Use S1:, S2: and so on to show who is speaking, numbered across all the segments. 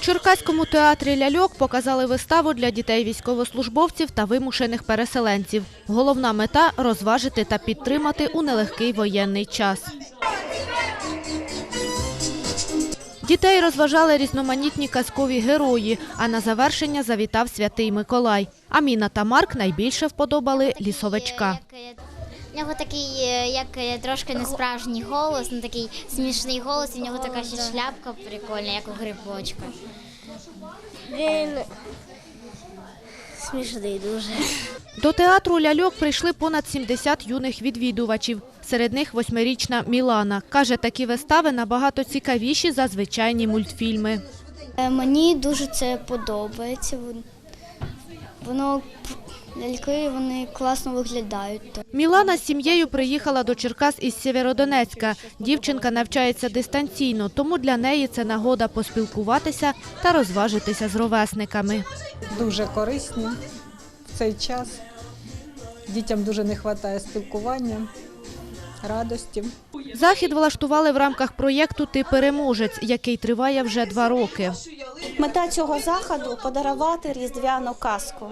S1: Черкаському театрі ляльок показали виставу для дітей військовослужбовців та вимушених переселенців. Головна мета розважити та підтримати у нелегкий воєнний час. Дітей розважали різноманітні казкові герої, а на завершення завітав святий Миколай. Аміна та Марк найбільше вподобали лісовичка.
S2: У нього такий, е, як е, трошки несправжній голос, ну такий смішний голос, і в нього така ще шляпка прикольна, як у грибочка.
S3: Він смішний дуже.
S1: До театру ляльок прийшли понад 70 юних відвідувачів. Серед них восьмирічна Мілана. Каже, такі вистави набагато цікавіші за звичайні мультфільми.
S3: Е, Мені дуже це подобається. Воно ляльки вони класно виглядають.
S1: Мілана з сім'єю приїхала до Черкас із Сєвєродонецька. Дівчинка навчається дистанційно, тому для неї це нагода поспілкуватися та розважитися з ровесниками.
S4: дуже корисні в цей час. Дітям дуже не вистачає спілкування, радості.
S1: Захід влаштували в рамках проєкту Ти переможець, який триває вже два роки.
S5: Мета цього заходу подарувати різдвяну казку.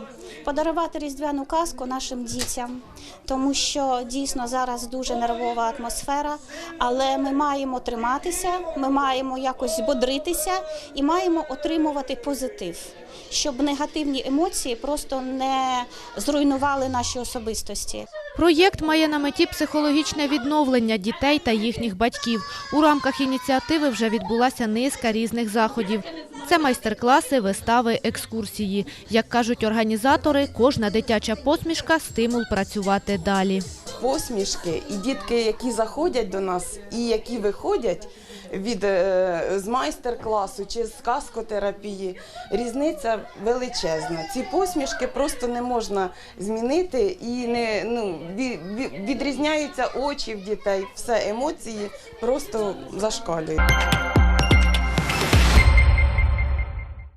S5: Подарувати різдвяну казку нашим дітям, тому що дійсно зараз дуже нервова атмосфера, але ми маємо триматися, ми маємо якось бодритися і маємо отримувати позитив, щоб негативні емоції просто не зруйнували наші особистості.
S1: Проєкт має на меті психологічне відновлення дітей та їхніх батьків. У рамках ініціативи вже відбулася низка різних заходів. Це майстер-класи, вистави, екскурсії. Як кажуть організатори, кожна дитяча посмішка – стимул працювати далі.
S6: посмішки, і дітки, які заходять до нас, і які виходять від е, з майстер-класу чи з каскотерапії, різниця величезна. Ці посмішки просто не можна змінити і не ну ві- ві- відрізняються очі в дітей, все емоції просто зашкалюють.